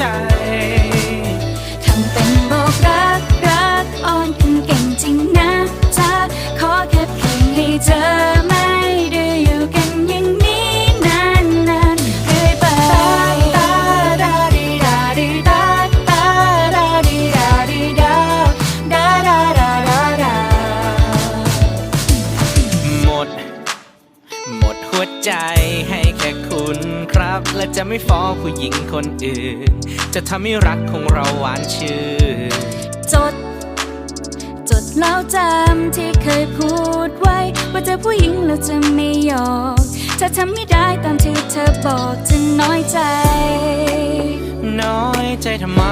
จ ทำเป็นบอกรักรักอ่อนคุณเก่งจริงนะจ๊ะขอแค่เพียงให้เจอไม่ได้อยู่กันอย่างนี้นานนานเลยไปตาดาดีาดีดาาดาดีาดีาดาดาดาดาาหมด หมดหัวใจ แค่คุณครับ และจะไม่ฟ้องผู้หญิงคนอื่น จะทำให้รักของเราหวานชื่นจด จดแล้วจำที่เคยพูดไว้ ว่าเจอผู้หญิงแล้วจะไม่ยอมถ้าทำไม่ได้ตามที่เธอบอกจะน้อยใจ น้อยใจทำไม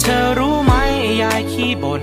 เธอรู้ไหมยายขี้บน่น